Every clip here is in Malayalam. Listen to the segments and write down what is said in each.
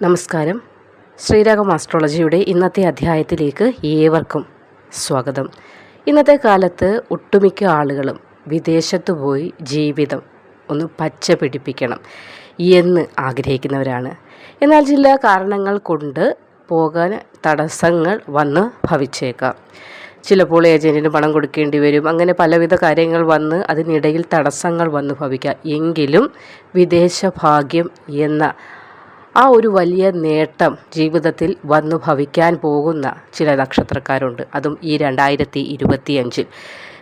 നമസ്കാരം. ശ്രീരാഗം ആസ്ട്രോളജിയുടെ ഇന്നത്തെ അധ്യായത്തിലേക്ക് ഏവർക്കും സ്വാഗതം. ഇന്നത്തെ കാലത്ത് ഒട്ടുമിക്ക ആളുകളും വിദേശത്ത് പോയി ജീവിതം ഒന്ന് പച്ച പിടിപ്പിക്കണം എന്ന് ആഗ്രഹിക്കുന്നവരാണ്. എന്നാൽ ചില കാരണങ്ങൾ കൊണ്ട് പോകാൻ തടസ്സങ്ങൾ വന്ന് ഭവിച്ചേക്കാം. ചിലപ്പോൾ ഏജന്റിന് പണം കൊടുക്കേണ്ടി വരും. അങ്ങനെ പലവിധ കാര്യങ്ങൾ വന്ന് അതിനിടയിൽ തടസ്സങ്ങൾ വന്ന് ഭവിക്കാം. എങ്കിലും വിദേശ ഭാഗ്യം എന്ന ആ ഒരു വലിയ നേട്ടം ജീവിതത്തിൽ വന്നു ഭവിക്കാൻ പോകുന്ന ചില നക്ഷത്രക്കാരുണ്ട്. അതും ഈ രണ്ടായിരത്തി ഇരുപത്തിയഞ്ചിൽ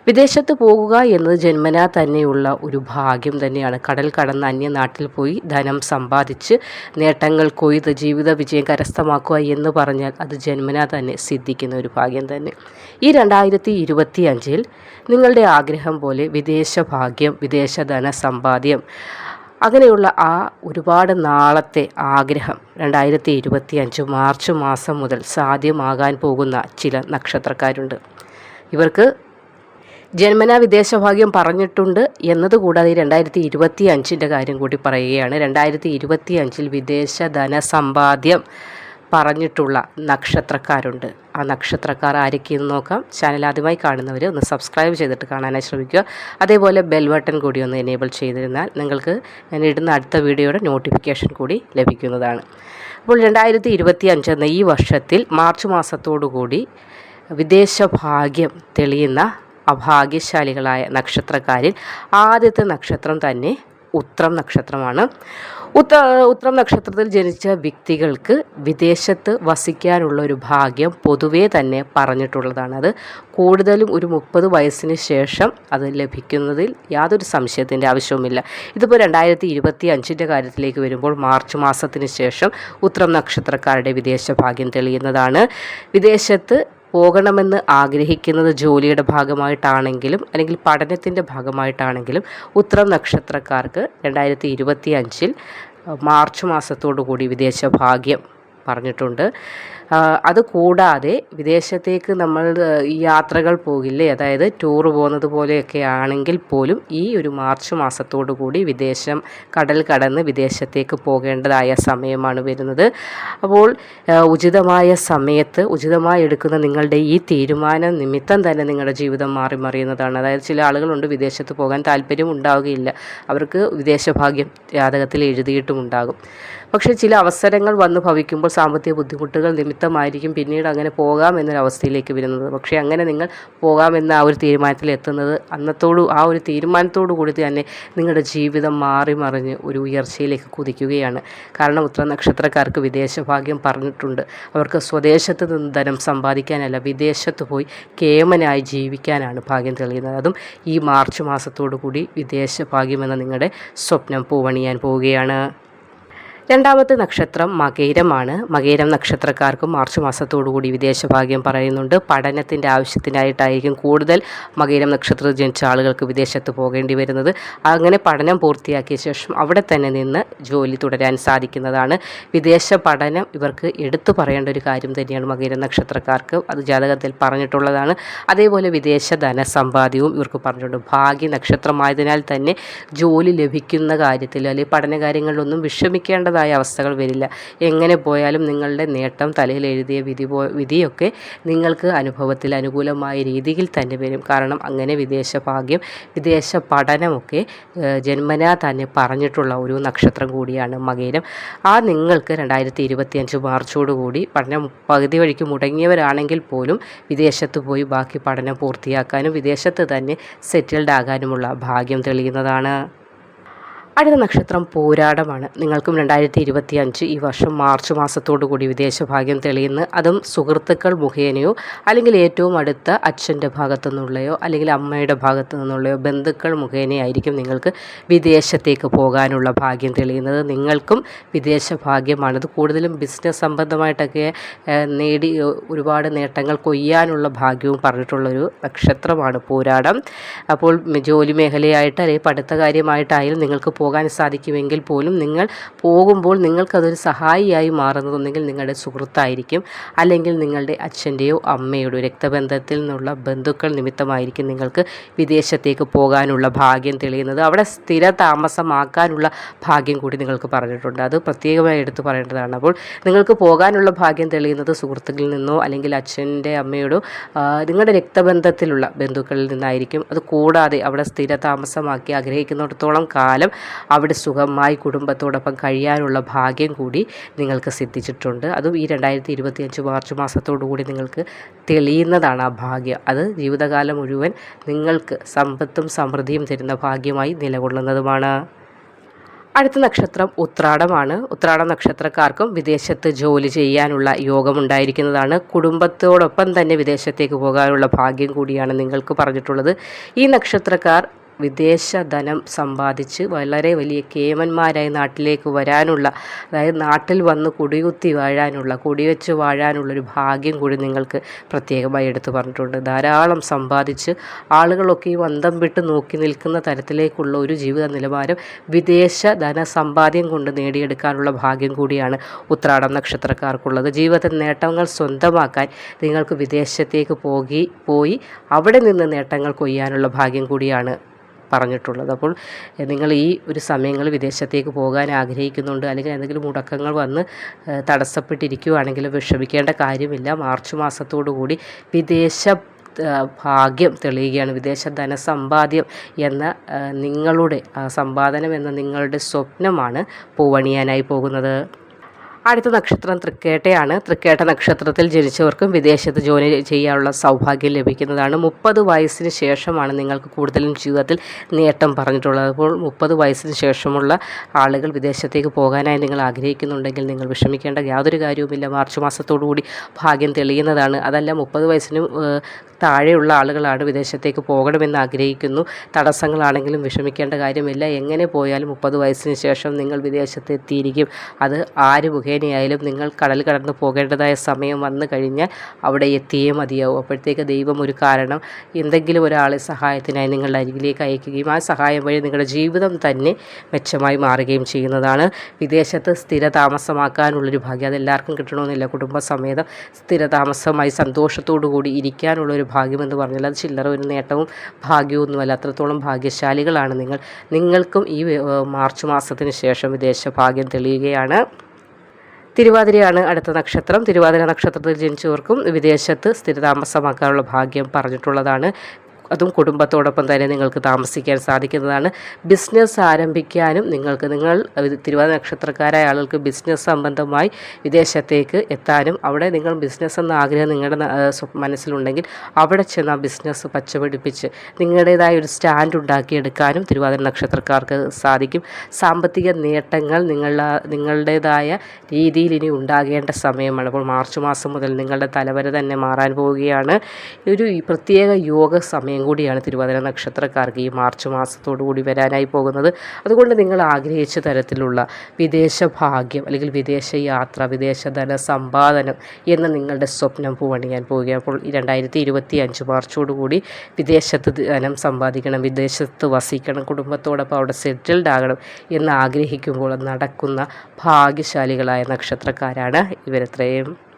വിദേശത്ത് പോകുക എന്നത് ജന്മനാ തന്നെയുള്ള ഒരു ഭാഗ്യം തന്നെയാണ്. കടൽ കടന്ന് അന്യനാട്ടിൽ പോയി ധനം സമ്പാദിച്ച് നേട്ടങ്ങൾ കൊയ്ത് ജീവിത വിജയം കരസ്ഥമാക്കുക എന്ന് പറഞ്ഞാൽ അത് ജന്മനാ തന്നെ സിദ്ധിക്കുന്ന ഒരു ഭാഗ്യം തന്നെ. ഈ രണ്ടായിരത്തി ഇരുപത്തി അഞ്ചിൽ നിങ്ങളുടെ ആഗ്രഹം പോലെ വിദേശ ഭാഗ്യം വിദേശ ധന സമ്പാദ്യം അങ്ങനെയുള്ള ആ ഒരുപാട് നാളത്തെ ആഗ്രഹം രണ്ടായിരത്തി ഇരുപത്തി അഞ്ച് മാർച്ച് മാസം മുതൽ സാധ്യമാകാൻ പോകുന്ന ചില നക്ഷത്രക്കാരുണ്ട്. ഇവർക്ക് ജന്മനാ വിദേശഭാഗ്യം പറഞ്ഞിട്ടുണ്ട് എന്നതുകൂടാതെ രണ്ടായിരത്തി ഇരുപത്തി അഞ്ചിന്റെ കാര്യം കൂടി പറയുകയാണ്. രണ്ടായിരത്തി ഇരുപത്തി അഞ്ചിൽ വിദേശ ധനസമ്പാദ്യം പറഞ്ഞിട്ടുള്ള നക്ഷത്രക്കാരുണ്ട്. ആ നക്ഷത്രക്കാർ ആരൊക്കെയെന്ന് നോക്കാം. ചാനൽ ആദ്യമായി കാണുന്നവർ ഒന്ന് സബ്സ്ക്രൈബ് ചെയ്തിട്ട് കാണാനായി ശ്രമിക്കുക. അതേപോലെ ബെൽ ബട്ടൺ കൂടി ഒന്ന് എനേബിൾ ചെയ്തിരുന്നാൽ നിങ്ങൾക്ക് ഞാൻ ഇടുന്ന അടുത്ത വീഡിയോയുടെ നോട്ടിഫിക്കേഷൻ കൂടി ലഭിക്കുന്നതാണ്. അപ്പോൾ രണ്ടായിരത്തി ഇരുപത്തി അഞ്ച് എന്ന ഈ വർഷത്തിൽ മാർച്ച് മാസത്തോടു കൂടി വിദേശ ഭാഗ്യം തെളിയുന്ന അഭാഗ്യശാലികളായ നക്ഷത്രക്കാരിൽ ആദ്യത്തെ നക്ഷത്രം തന്നെ ഉത്രം നക്ഷത്രമാണ്. ഉത്ത ഉത്രം നക്ഷത്രത്തിൽ ജനിച്ച വ്യക്തികൾക്ക് വിദേശത്ത് വസിക്കാനുള്ള ഒരു ഭാഗ്യം പൊതുവേ തന്നെ പറഞ്ഞിട്ടുള്ളതാണ്. അത് കൂടുതലും ഒരു മുപ്പത് വയസ്സിന് ശേഷം അത് ലഭിക്കുന്നതിൽ യാതൊരു സംശയത്തിന്റെ ആവശ്യവുമില്ല. ഇതിപ്പോൾ രണ്ടായിരത്തി ഇരുപത്തി അഞ്ചിന്റെ കാര്യത്തിലേക്ക് വരുമ്പോൾ മാർച്ച് മാസത്തിന് ശേഷം ഉത്രം നക്ഷത്രക്കാരുടെ വിദേശ ഭാഗ്യം തെളിയുന്നതാണ്. വിദേശത്ത് പോകണമെന്ന് ആഗ്രഹിക്കുന്നത് ജോലിയുടെ ഭാഗമായിട്ടാണെങ്കിലും അല്ലെങ്കിൽ പഠനത്തിന്റെ ഭാഗമായിട്ടാണെങ്കിലും ഉത്തരം നക്ഷത്രക്കാർക്ക് രണ്ടായിരത്തി ഇരുപത്തി അഞ്ചിൽ മാർച്ച് മാസത്തോടു കൂടി വിദേശ ഭാഗ്യം പറഞ്ഞിട്ടുണ്ട്. അത് കൂടാതെ വിദേശത്തേക്ക് നമ്മൾ യാത്രകൾ പോകില്ലേ? അതായത് ടൂർ പോകുന്നത് പോലെയൊക്കെ ആണെങ്കിൽ പോലും ഈ ഒരു മാർച്ച് മാസത്തോടു കൂടി വിദേശം കടൽ കടന്ന് വിദേശത്തേക്ക് പോകേണ്ടതായ സമയമാണ് വരുന്നത്. അപ്പോൾ ഉചിതമായ സമയത്ത് ഉചിതമായി എടുക്കുന്ന നിങ്ങളുടെ ഈ തീരുമാനം നിമിത്തം തന്നെ നിങ്ങളുടെ ജീവിതം മാറി മറിയുന്നതാണ്. അതായത് ചില ആളുകളുണ്ട് വിദേശത്ത് പോകാൻ താല്പര്യം ഉണ്ടാവുകയില്ല. അവർക്ക് വിദേശഭാഗ്യം ജാതകത്തിൽ എഴുതിയിട്ടും ഉണ്ടാകും. പക്ഷേ ചില അവസരങ്ങൾ വന്ന് ഭവിക്കുമ്പോൾ സാമ്പത്തിക ബുദ്ധിമുട്ടുകൾ നിമിത്തമായിരിക്കും പിന്നീട് അങ്ങനെ പോകാം എന്നൊരവസ്ഥയിലേക്ക് വരുന്നത്. പക്ഷേ അങ്ങനെ നിങ്ങൾ പോകാമെന്ന ആ ഒരു തീരുമാനത്തിൽ എത്തുന്നത് അന്നത്തോടു ആ ഒരു തീരുമാനത്തോടു കൂടി തന്നെ നിങ്ങളുടെ ജീവിതം മാറി മറിഞ്ഞ് ഒരു ഉയർച്ചയിലേക്ക് കുതിക്കുകയാണ്. കാരണം ഉത്തര നക്ഷത്രക്കാർക്ക് വിദേശഭാഗ്യം പറഞ്ഞിട്ടുണ്ട്. അവർക്ക് സ്വദേശത്ത് നിന്ന് ധനം സമ്പാദിക്കാനല്ല വിദേശത്ത് പോയി കേമനായി ജീവിക്കാനാണ് ഭാഗ്യം തെളിയുന്നത്. അതും ഈ മാർച്ച് മാസത്തോടു കൂടി വിദേശ ഭാഗ്യമെന്ന നിങ്ങളുടെ സ്വപ്നം പൂവണിയാൻ പോവുകയാണ്. രണ്ടാമത്തെ നക്ഷത്രം മകേരമാണ്. മകേരം നക്ഷത്രക്കാർക്ക് മാർച്ച് മാസത്തോടുകൂടി വിദേശഭാഗ്യം പറയുന്നുണ്ട്. പഠനത്തിന്റെ ആവശ്യത്തിനായിട്ടായിരിക്കും കൂടുതൽ മകേരം നക്ഷത്രത്തിൽ ജനിച്ച ആളുകൾക്ക് വിദേശത്ത് പോകേണ്ടി വരുന്നത്. അങ്ങനെ പഠനം പൂർത്തിയാക്കിയ ശേഷം അവിടെ തന്നെ നിന്ന് ജോലി തുടരാൻ സാധിക്കുന്നതാണ്. വിദേശ പഠനം ഇവർക്ക് എടുത്തു പറയേണ്ട ഒരു കാര്യം തന്നെയാണ് മകേരം നക്ഷത്രക്കാർക്ക് അത് ജാതകത്തിൽ പറഞ്ഞിട്ടുള്ളതാണ്. അതേപോലെ വിദേശ ധനസമ്പാദ്യവും ഇവർക്ക് പറഞ്ഞിട്ടുണ്ട്. ഭാഗ്യ നക്ഷത്രമായതിനാൽ തന്നെ ജോലി ലഭിക്കുന്ന കാര്യത്തിൽ അല്ലെങ്കിൽ പഠനകാര്യങ്ങളിലൊന്നും വിഷമിക്കേണ്ടതാണ്. അതിന്റേതായ അവസ്ഥകൾ വരില്ല. എങ്ങനെ പോയാലും നിങ്ങളുടെ നേട്ടം തലയിൽ എഴുതിയ വിധി പോ വിധിയൊക്കെ നിങ്ങൾക്ക് അനുഭവത്തിൽ അനുകൂലമായ രീതിയിൽ തന്നെ വരും. കാരണം അങ്ങനെ വിദേശ ഭാഗ്യം വിദേശ പഠനമൊക്കെ ജന്മനാ തന്നെ പറഞ്ഞിട്ടുള്ള ഒരു നക്ഷത്രം കൂടിയാണ് മകേരം. ആ നിങ്ങൾക്ക് രണ്ടായിരത്തി ഇരുപത്തി അഞ്ച് മാർച്ചോടുകൂടി പഠനം പകുതി വഴിക്ക് മുടങ്ങിയവരാണെങ്കിൽ പോലും വിദേശത്ത് പോയി ബാക്കി പഠനം പൂർത്തിയാക്കാനും വിദേശത്ത് തന്നെ സെറ്റിൽഡ് ആകാനുമുള്ള ഭാഗ്യം തെളിയുന്നതാണ്. അടുത്ത നക്ഷത്രം പോരാടമാണ്. നിങ്ങൾക്കും രണ്ടായിരത്തി ഇരുപത്തി അഞ്ച് ഈ വർഷം മാർച്ച് മാസത്തോടു കൂടി വിദേശഭാഗ്യം തെളിയുന്നു. അതും സുഹൃത്തുക്കൾ മുഖേനയോ അല്ലെങ്കിൽ ഏറ്റവും അടുത്ത അച്ഛന്റെ ഭാഗത്തു നിന്നുള്ളയോ അല്ലെങ്കിൽ അമ്മയുടെ ഭാഗത്തു നിന്നുള്ളയോ ബന്ധുക്കൾ മുഖേനയായിരിക്കും നിങ്ങൾക്ക് വിദേശത്തേക്ക് പോകാനുള്ള ഭാഗ്യം തെളിയുന്നത്. നിങ്ങൾക്കും വിദേശ ഭാഗ്യമാണത് കൂടുതലും ബിസിനസ് സംബന്ധമായിട്ടൊക്കെ നേടി ഒരുപാട് നേട്ടങ്ങൾ കൊയ്യാനുള്ള ഭാഗ്യവും പറഞ്ഞിട്ടുള്ളൊരു നക്ഷത്രമാണ് പോരാടം. അപ്പോൾ ജോലി മേഖലയായിട്ട് അല്ലെങ്കിൽ പഠിത്ത കാര്യമായിട്ടായാലും നിങ്ങൾക്ക് സാധിക്കുമെങ്കിൽ പോലും നിങ്ങൾ പോകുമ്പോൾ നിങ്ങൾക്കതൊരു സഹായിയായി മാറുന്നതൊന്നെങ്കിൽ നിങ്ങളുടെ സുഹൃത്തായിരിക്കും അല്ലെങ്കിൽ നിങ്ങളുടെ അച്ഛന്റെയോ അമ്മയുടെയോ രക്തബന്ധത്തിൽ നിന്നുള്ള ബന്ധുക്കൾ നിമിത്തമായിരിക്കും നിങ്ങൾക്ക് വിദേശത്തേക്ക് പോകാനുള്ള ഭാഗ്യം തെളിയുന്നത്. അവിടെ സ്ഥിര താമസമാക്കാനുള്ള ഭാഗ്യം കൂടി നിങ്ങൾക്ക് പറഞ്ഞിട്ടുണ്ട്. അത് പ്രത്യേകമായി എടുത്തു പറയേണ്ടതാണ്. അപ്പോൾ നിങ്ങൾക്ക് പോകാനുള്ള ഭാഗ്യം തെളിയുന്നത് സുഹൃത്തുക്കളിൽ നിന്നോ അല്ലെങ്കിൽ അച്ഛന്റെ അമ്മയോടോ നിങ്ങളുടെ രക്തബന്ധത്തിലുള്ള ബന്ധുക്കളിൽ നിന്നായിരിക്കും. അത് കൂടാതെ അവിടെ സ്ഥിര താമസമാക്കി ആഗ്രഹിക്കുന്നിടത്തോളം കാലം അവിടെ സുഖമായി കുടുംബത്തോടൊപ്പം കഴിയാനുള്ള ഭാഗ്യം കൂടി നിങ്ങൾക്ക് സിദ്ധിച്ചിട്ടുണ്ട്. അതും ഈ രണ്ടായിരത്തി ഇരുപത്തിയഞ്ച് മാർച്ച് മാസത്തോടു കൂടി നിങ്ങൾക്ക് തെളിയുന്നതാണ് ആ ഭാഗ്യം. അത് ജീവിതകാലം മുഴുവൻ നിങ്ങൾക്ക് സമ്പത്തും സമൃദ്ധിയും തരുന്ന ഭാഗ്യമായി നിലകൊള്ളുന്നതുമാണ്. അടുത്ത നക്ഷത്രം ഉത്രാടമാണ്. ഉത്രാട നക്ഷത്രക്കാർക്കും വിദേശത്ത് ജോലി ചെയ്യാനുള്ള യോഗമുണ്ടായിരിക്കുന്നതാണ് കുടുംബത്തോടൊപ്പം തന്നെ വിദേശത്തേക്ക് പോകാനുള്ള ഭാഗ്യം കൂടിയാണ് നിങ്ങൾക്ക് പറഞ്ഞിട്ടുള്ളത്. ഈ നക്ഷത്രക്കാർ വിദേശ ധനം സമ്പാദിച്ച് വളരെ വലിയ കേമന്മാരായി നാട്ടിലേക്ക് വരാനുള്ള അതായത് നാട്ടിൽ വന്ന് കുടികുത്തി വാഴാനുള്ള കുടിവെച്ച് വാഴാനുള്ളൊരു ഭാഗ്യം കൂടി നിങ്ങൾക്ക് പ്രത്യേകമായി എടുത്തു പറഞ്ഞിട്ടുണ്ട്. ധാരാളം സമ്പാദിച്ച് ആളുകളൊക്കെ ഈ അന്തം വിട്ട് നോക്കി നിൽക്കുന്ന തരത്തിലേക്കുള്ള ഒരു ജീവിത നിലവാരം വിദേശ ധനസമ്പാദ്യം കൊണ്ട് നേടിയെടുക്കാനുള്ള ഭാഗ്യം കൂടിയാണ് ഉത്രാടം നക്ഷത്രക്കാർക്കുള്ളത്. ജീവിതത്തിൽ നേട്ടങ്ങൾ സ്വന്തമാക്കാൻ നിങ്ങൾക്ക് വിദേശത്തേക്ക് പോകി പോയി അവിടെ നിന്ന് നേട്ടങ്ങൾ കൊയ്യാനുള്ള ഭാഗ്യം കൂടിയാണ് പറഞ്ഞിട്ടുള്ളത്. അപ്പോൾ നിങ്ങൾ ഈ ഒരു സമയങ്ങളിൽ വിദേശത്തേക്ക് പോകാൻ ആഗ്രഹിക്കുന്നുണ്ട് അല്ലെങ്കിൽ എന്തെങ്കിലും മുടക്കങ്ങൾ വന്ന് തടസ്സപ്പെട്ടിരിക്കുകയാണെങ്കിൽ വിഷമിക്കേണ്ട കാര്യമില്ല. മാർച്ച് മാസത്തോടു കൂടി വിദേശ ഭാഗ്യം തെളിയുകയാണ്. വിദേശ ധനസമ്പാദ്യം എന്ന നിങ്ങളുടെ സമ്പാദനം എന്ന നിങ്ങളുടെ സ്വപ്നമാണ് പൂവണിയാനായി പോകുന്നത്. അടുത്ത നക്ഷത്രം തൃക്കേട്ടയാണ്. തൃക്കേട്ട നക്ഷത്രത്തിൽ ജനിച്ചവർക്കും വിദേശത്ത് ജോലി ചെയ്യാനുള്ള സൗഭാഗ്യം ലഭിക്കുന്നതാണ്. മുപ്പത് വയസ്സിന് ശേഷമാണ് നിങ്ങൾക്ക് കൂടുതലും ജീവിതത്തിൽ നേട്ടം പറഞ്ഞിട്ടുള്ളത്. അപ്പോൾ മുപ്പത് വയസ്സിന് ശേഷമുള്ള ആളുകൾ വിദേശത്തേക്ക് പോകാനായി നിങ്ങൾ ആഗ്രഹിക്കുന്നുണ്ടെങ്കിൽ നിങ്ങൾ വിഷമിക്കേണ്ട യാതൊരു കാര്യവുമില്ല. മാർച്ച് മാസത്തോടുകൂടി ഭാഗ്യം തെളിയുന്നതാണ്. അതല്ല മുപ്പത് വയസ്സിന് താഴെയുള്ള ആളുകളാണ് വിദേശത്തേക്ക് പോകണമെന്ന് ആഗ്രഹിക്കുന്നു. തടസ്സങ്ങളാണെങ്കിലും വിഷമിക്കേണ്ട കാര്യമില്ല. എങ്ങനെ പോയാലും മുപ്പത് വയസ്സിന് ശേഷം നിങ്ങൾ വിദേശത്ത് എത്തിയിരിക്കും അത് ആര് മുഖേനയായാലും നിങ്ങൾ കടൽ കടന്നു പോകേണ്ടതായ സമയം വന്നു കഴിഞ്ഞാൽ അവിടെ എത്തിയേ മതിയാവും. അപ്പോഴത്തേക്ക് ദൈവം ഒരു കാരണം എന്തെങ്കിലും ഒരാളെ സഹായത്തിനായി നിങ്ങളുടെ അരികിലേക്ക് അയക്കുകയും ആ സഹായം വഴി നിങ്ങളുടെ ജീവിതം തന്നെ മെച്ചമായി മാറുകയും ചെയ്യുന്നതാണ്. വിദേശത്ത് സ്ഥിര താമസമാക്കാനുള്ളൊരു ഭാഗ്യം. അതെല്ലാവർക്കും കിട്ടണമെന്നില്ല. കുടുംബസമേതം സ്ഥിര താമസമായി സന്തോഷത്തോടു കൂടി ഇരിക്കാനുള്ളൊരു ഭാഗ്യമെന്ന് പറഞ്ഞാൽ അത് ചില്ലറ ഒരു നേട്ടവും ഭാഗ്യവുമൊന്നുമല്ല. അത്രത്തോളം ഭാഗ്യശാലികളാണ് നിങ്ങൾ. നിങ്ങൾക്കും ഈ മാർച്ച് മാസത്തിന് ശേഷം വിദേശ ഭാഗ്യം തെളിയുകയാണ്. തിരുവാതിരയാണ് അടുത്ത നക്ഷത്രം. തിരുവാതിര നക്ഷത്രത്തിൽ ജനിച്ചവർക്കും വിദേശത്ത് സ്ഥിരതാമസമാക്കാനുള്ള ഭാഗ്യം പറഞ്ഞിട്ടുള്ളതാണ് അതും കുടുംബത്തോടൊപ്പം തന്നെ നിങ്ങൾക്ക് താമസിക്കാൻ സാധിക്കുന്നതാണ്. ബിസിനസ് ആരംഭിക്കാനും നിങ്ങൾക്ക് നിങ്ങൾ തിരുവാതിര നക്ഷത്രക്കാരായ ആളുകൾക്ക് ബിസിനസ് സംബന്ധമായി വിദേശത്തേക്ക് എത്താനും അവിടെ നിങ്ങൾ ബിസിനസ് എന്ന ആഗ്രഹം നിങ്ങളുടെ മനസ്സിലുണ്ടെങ്കിൽ അവിടെ ചെന്ന് ആ ബിസിനസ് പച്ചപിടിപ്പിച്ച് നിങ്ങളുടേതായ ഒരു സ്റ്റാൻഡ് ഉണ്ടാക്കിയെടുക്കാനും തിരുവാതിര നക്ഷത്രക്കാർക്ക് സാധിക്കും. സാമ്പത്തിക നേട്ടങ്ങൾ നിങ്ങളുടെ നിങ്ങളുടേതായ രീതിയിൽ ഇനി ഉണ്ടാകേണ്ട സമയമാണ്. അപ്പോൾ മാർച്ച് മാസം മുതൽ നിങ്ങളുടെ തലവര തന്നെ മാറാൻ പോവുകയാണ്. ഒരു പ്രത്യേക യോഗ സമയം കൂടിയാണ് തിരുവാതിര നക്ഷത്രക്കാർക്ക് ഈ മാർച്ച് മാസത്തോടു കൂടി വരാനായി പോകുന്നത്. അതുകൊണ്ട് നിങ്ങൾ ആഗ്രഹിച്ച തരത്തിലുള്ള വിദേശ ഭാഗ്യം അല്ലെങ്കിൽ വിദേശ യാത്ര വിദേശ ധന സമ്പാദനം എന്ന നിങ്ങളുടെ സ്വപ്നം പൂവണിയാൻ പോവുകയാണ്. അപ്പോൾ രണ്ടായിരത്തി ഇരുപത്തി അഞ്ച് മാർച്ചോടുകൂടി വിദേശത്ത് ധനം സമ്പാദിക്കണം വിദേശത്ത് വസിക്കണം കുടുംബത്തോടൊപ്പം അവിടെ സെറ്റിൽഡ് ആകണം എന്ന് ആഗ്രഹിക്കുമ്പോൾ നടക്കുന്ന ഭാഗ്യശാലികളായ നക്ഷത്രക്കാരാണ് ഇവരത്രയും.